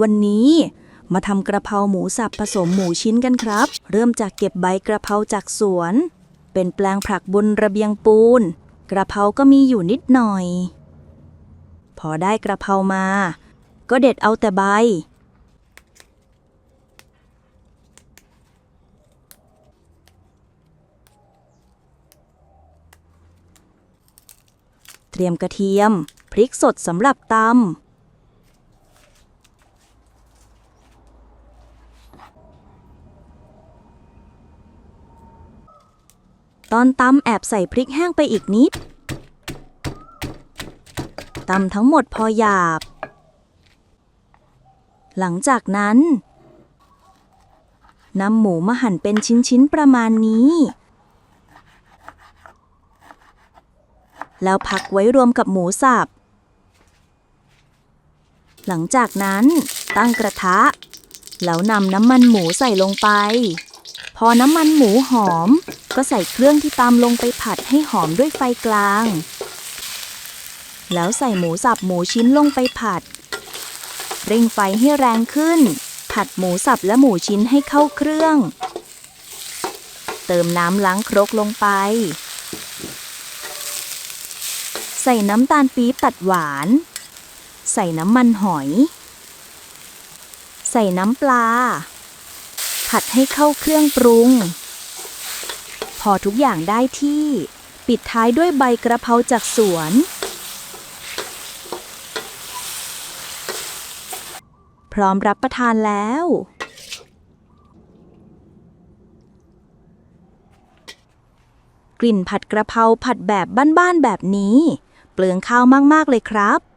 วันนี้มาทำกระเพราหมูสับผสมหมูชิ้นกันครับ เริ่มจากเก็บใบกระเพราจากสวน เป็นแปลงผักบนระเบียงปูน กระเพราก็มีอยู่นิดหน่อย พอได้กระเพรามา ก็เด็ดเอาแต่ใบ เตรียมกระเทียม พริกสดสำหรับตำ ตอนตำแอบใส่พริกแห้งไปอีกนิดตำทั้งหมดพอหยาบ หลังจากนั้นนำหมูมาหั่นเป็นชิ้น ๆ ประมาณนี้ แล้วพักไว้รวมกับหมูสับ หลังจากนั้นตั้งกระทะ แล้วนำน้ำมันหมูใส่ลงไป พอน้ำมันหมูหอม ก็ใส่เครื่องที่ตามลงไปผัดให้หอมด้วยไฟกลาง แล้วใส่หมูสับหมูชิ้นลงไปผัด เร่งไฟให้แรงขึ้น ผัดหมูสับและหมูชิ้นให้เข้าเครื่อง เติมน้ำล้างครกลงไป ใส่น้ำตาลปี๊บตัดหวาน ใส่น้ำมันหอย ใส่น้ำปลา ผัดให้เข้าเครื่องปรุง พอทุกอย่างได้ที่ ปิดท้ายด้วยใบกระเพราจากสวน พร้อมรับประทานแล้ว กลิ่นผัดกระเพราผัดแบบบ้านๆแบบนี้ เปลืองข้าวมาก ๆ เลยครับ